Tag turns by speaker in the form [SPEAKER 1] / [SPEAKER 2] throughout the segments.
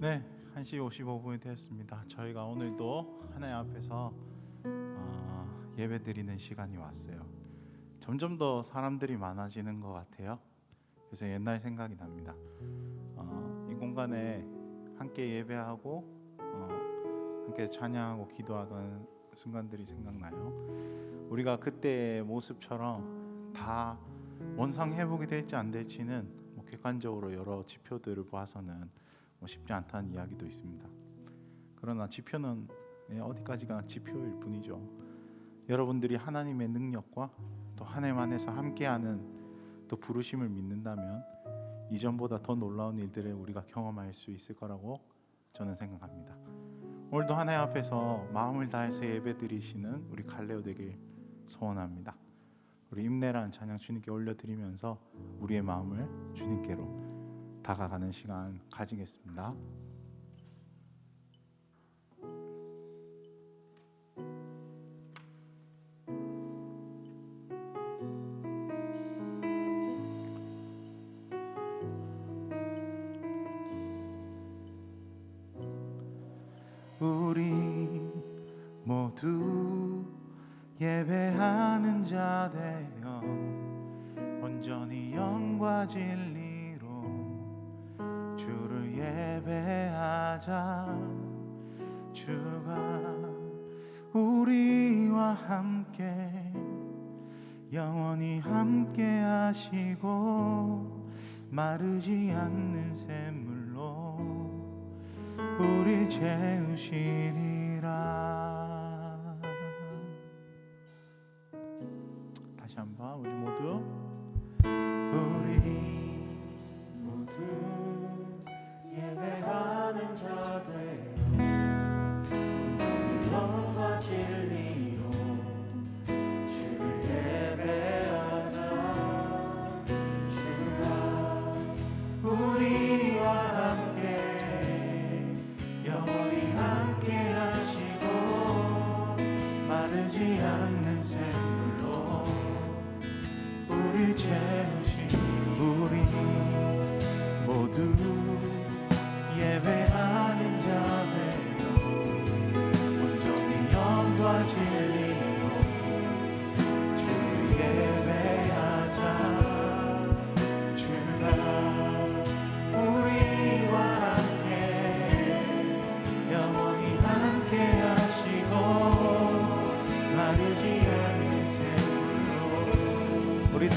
[SPEAKER 1] 네, 1시 55분이 되었습니다. 저희가 오늘도 하나님 앞에서 어, 예배 드리는 시간이 왔어요. 점점 더 사람들이 많아지는 것 같아요. 그래서 옛날 생각이 납니다. 어, 이 공간에 함께 예배하고 어, 함께 찬양하고 기도하던 순간들이 생각나요. 우리가 그때의 모습처럼 다 원상 회복이 될지 안 될지는 뭐 객관적으로 여러 지표들을 봐서는 뭐 쉽지 않다는 이야기도 있습니다. 그러나 지표는 예, 어디까지가 지표일 뿐이죠. 여러분들이 하나님의 능력과 또 하나님 안에서 함께하는 또 부르심을 믿는다면 이전보다 더 놀라운 일들을 우리가 경험할 수 있을 거라고 저는 생각합니다. 오늘도 하나님 앞에서 마음을 다해서 예배드리시는 우리 갈레오 되길 소원합니다. 우리 임내란 찬양 주님께 올려드리면서 우리의 마음을 주님께로 다가가는 시간 가지겠습니다. 다시 한번 우리 모두. 우리 모두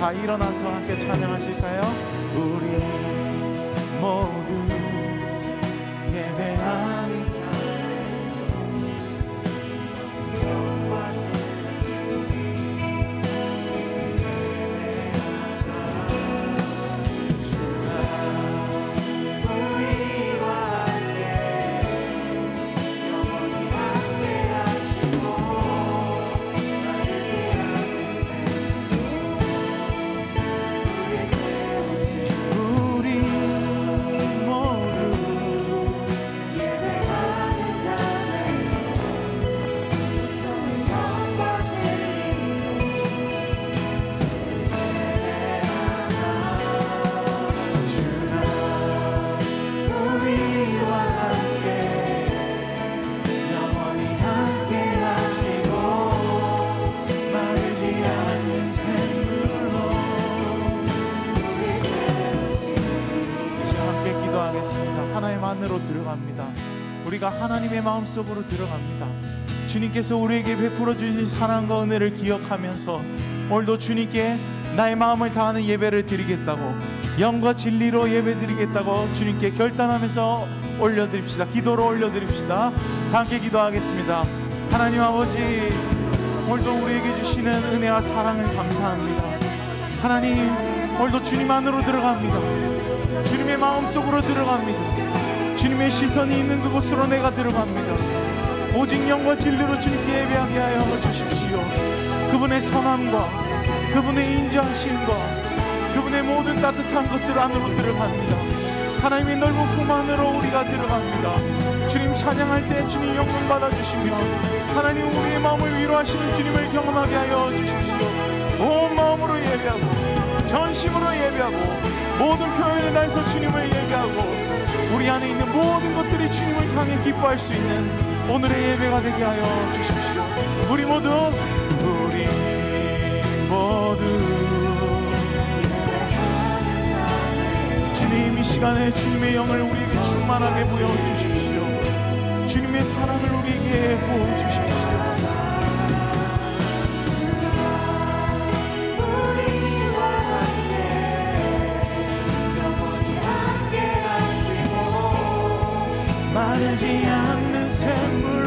[SPEAKER 1] 다 일어나서 함께 찬양하실까요? 우리 모두 우리가 하나님의 마음속으로 들어갑니다. 주님께서 우리에게 베풀어 주신 사랑과 은혜를 기억하면서 오늘도 주님께 나의 마음을 다하는 예배를 드리겠다고 영과 진리로 예배 드리겠다고 주님께 결단하면서 올려드립시다. 기도로 올려드립시다. 다 함께 기도하겠습니다. 하나님 아버지 오늘도 우리에게 주시는 은혜와 사랑을 감사합니다. 하나님 오늘도 주님 안으로 들어갑니다. 주님의 마음속으로 들어갑니다. 주님의 시선이 있는 그곳으로 내가 들어갑니다. 오직 영과 진리로 주님께 예배하게 하여 주십시오. 그분의 선함과 그분의 인자하심과 그분의 모든 따뜻한 것들 안으로 들어갑니다. 하나님의 넓은 품 안으로 우리가 들어갑니다. 주님 찬양할 때 주님 영광 받아주시며 하나님 우리의 마음을 위로하시는 주님을 경험하게 하여 주십시오. 온 마음으로 예배하고 전심으로 예배하고 모든 표현을 다해서 주님을 예배하고 우리 안에 있는 모든 것들이 주님을 향해 기뻐할 수 있는 오늘의 예배가 되게 하여 주십시오. 우리 모두 우리 모두 주님 이 시간에 주님의 영을 우리에게 충만하게 부여 주십시오. 주님의 사랑을 우리에게 부어 주십시오. 마르지 않는 샘물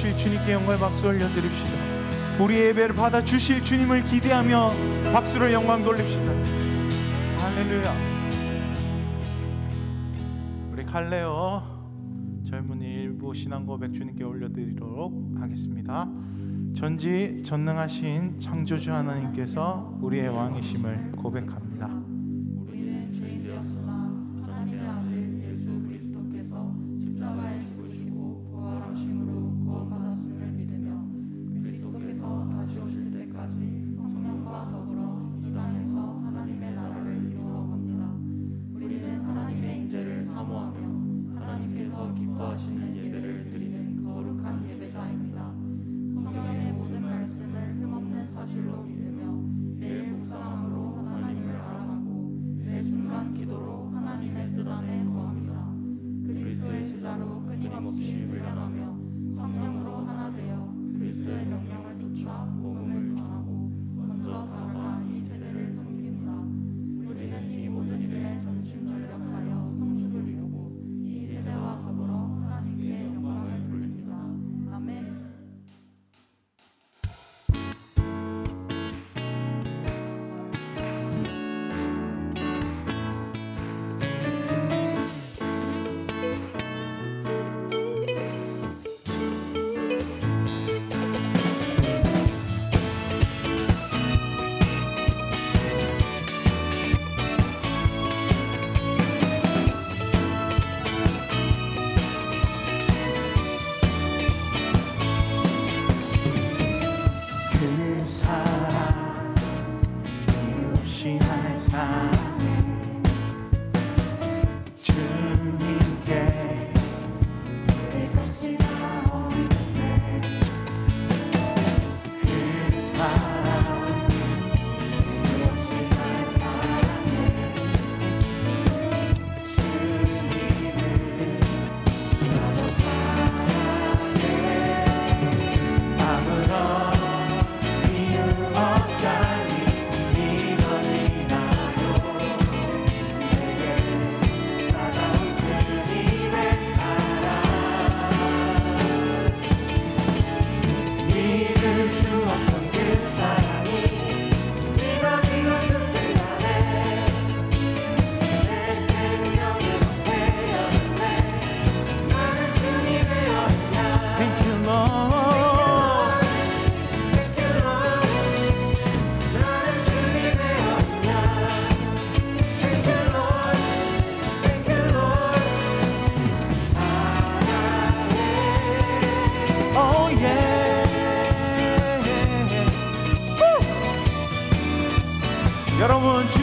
[SPEAKER 1] 채우실 주님께 영광의 박수 올려드립시다. 우리의 예배를 받아 주실 주님을 기대하며 박수로 영광 돌립시다. 할렐루야. 우리 칼레오 젊은이 일부 신앙 고백 주님께 올려드리도록 하겠습니다. 전지 전능하신 창조주 하나님께서 우리의 왕이심을 고백합니다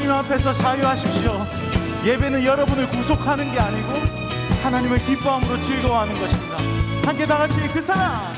[SPEAKER 2] 하나님
[SPEAKER 1] 앞에서 자유하십시오. 예배는 여러분을 구속하는 게 아니고 하나님을 기뻐함으로 즐거워하는 것입니다. 함께 다 같이 그 사랑.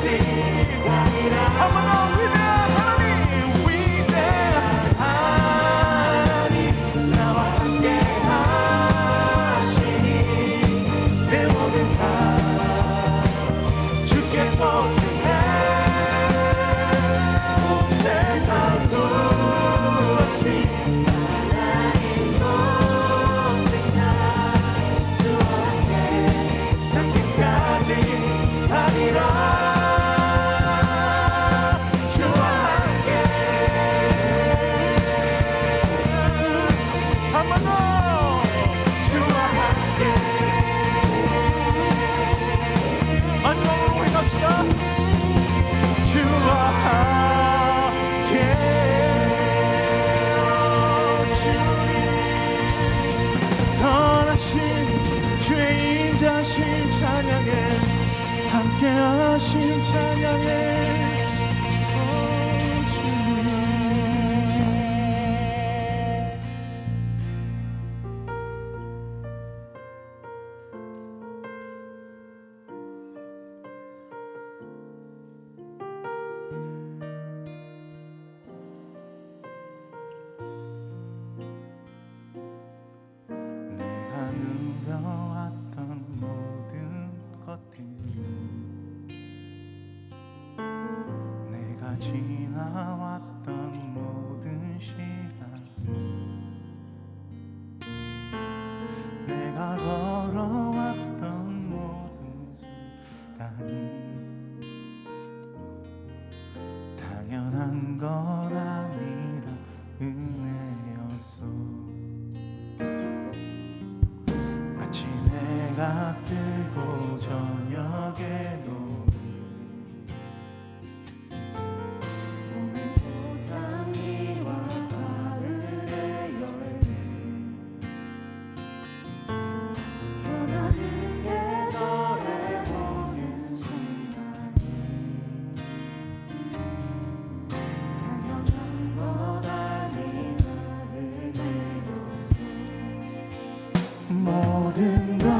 [SPEAKER 1] Come on, 자신
[SPEAKER 2] 찬양해
[SPEAKER 1] 함께 하신 찬양해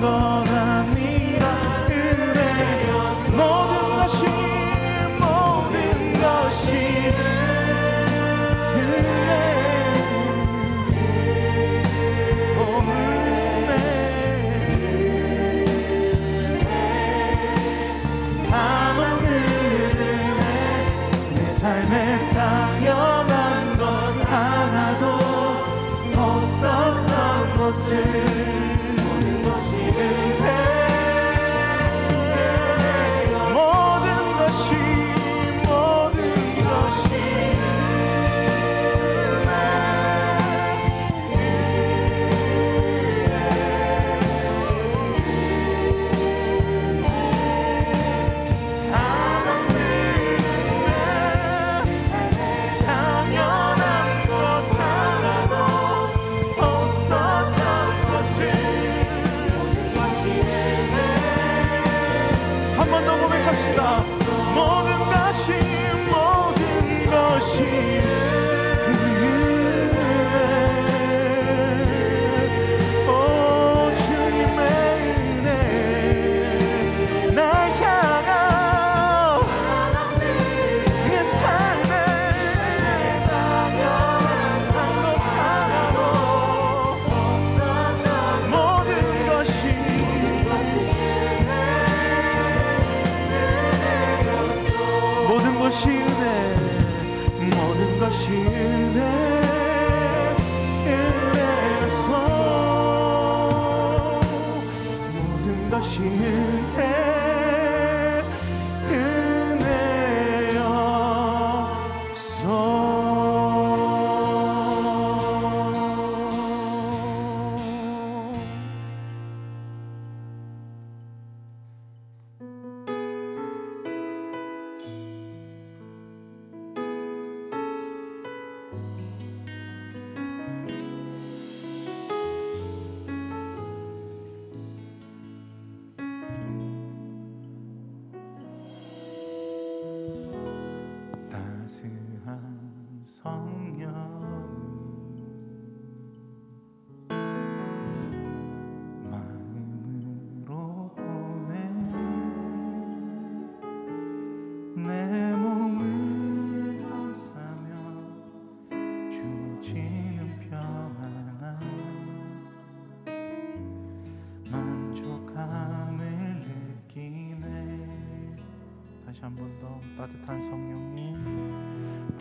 [SPEAKER 1] gone.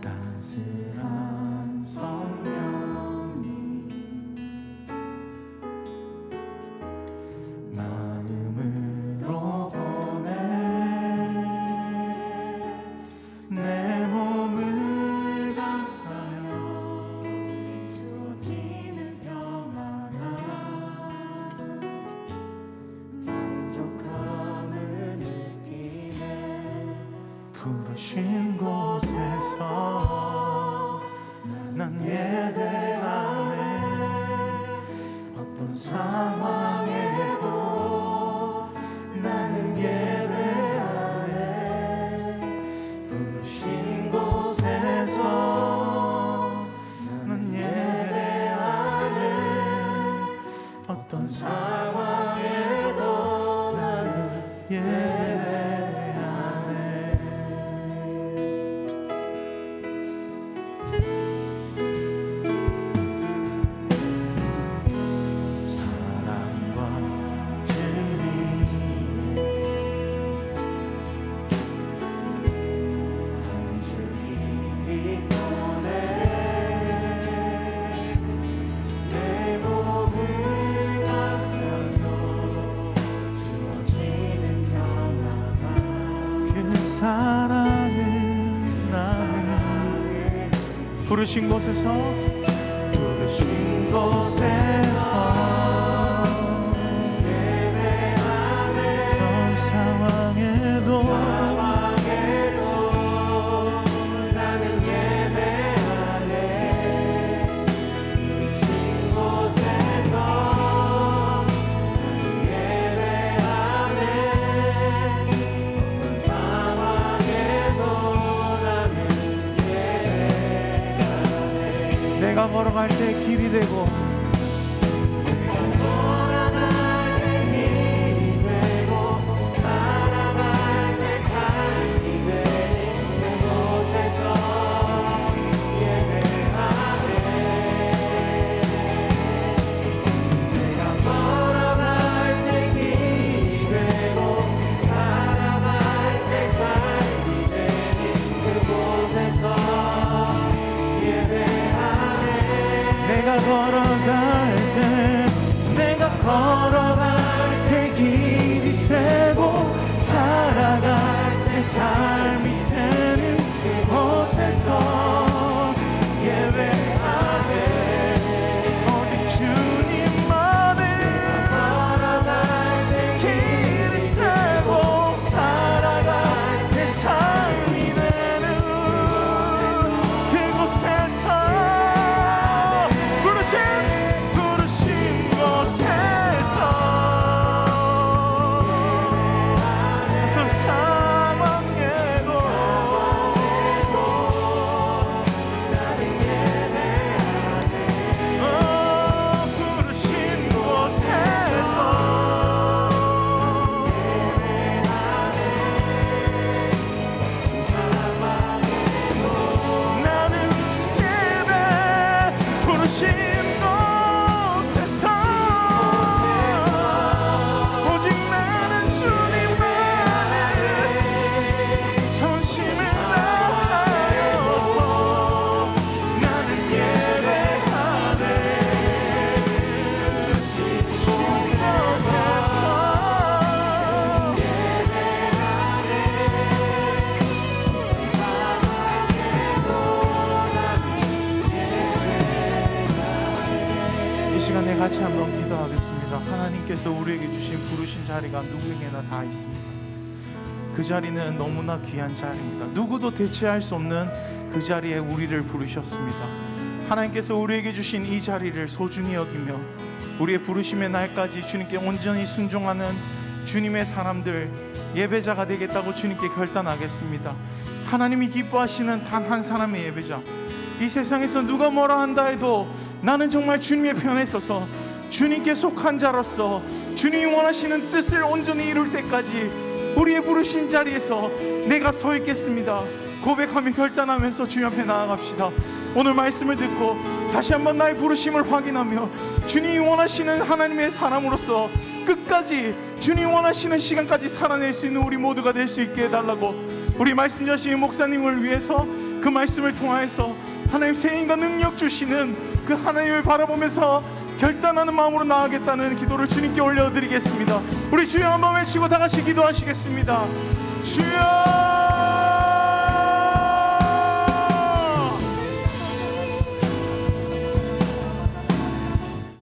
[SPEAKER 1] 따스한 부르신 곳에서
[SPEAKER 3] 내가 걸어갈 때
[SPEAKER 1] 내가 걸어갈 때 길이 되고 살아갈 때삶
[SPEAKER 3] 자리는 너무나 귀한 자리입니다. 누구도 대체할 수 없는 그 자리에 우리를 부르셨습니다. 하나님께서 우리에게 주신 이 자리를 소중히 여기며 우리의 부르심의 날까지 주님께 온전히 순종하는 주님의 사람들 예배자가 되겠다고 주님께 결단하겠습니다. 하나님이 기뻐하시는 단 한 사람의 예배자. 이 세상에서 누가 뭐라 한다 해도 나는 정말 주님의 편에 서서 주님께 속한 자로서 주님이 원하시는 뜻을 온전히 이룰 때까지 우리의 부르신 자리에서 내가 서 있겠습니다. 고백하며 결단하면서 주님 앞에 나아갑시다. 오늘 말씀을 듣고 다시 한번 나의 부르심을 확인하며 주님이 원하시는 하나님의 사람으로서 끝까지 주님이 원하시는 시간까지 살아낼 수 있는 우리 모두가 될 수 있게 해달라고 우리 말씀 자신 목사님을 위해서 그 말씀을 통하여서 하나님 세인과 능력 주시는 그 하나님을 바라보면서 결단하는 마음으로 나아가겠다는 기도를 주님께 올려드리겠습니다. 우리 주여 한번 외치고 다 같이 기도하시겠습니다. 주여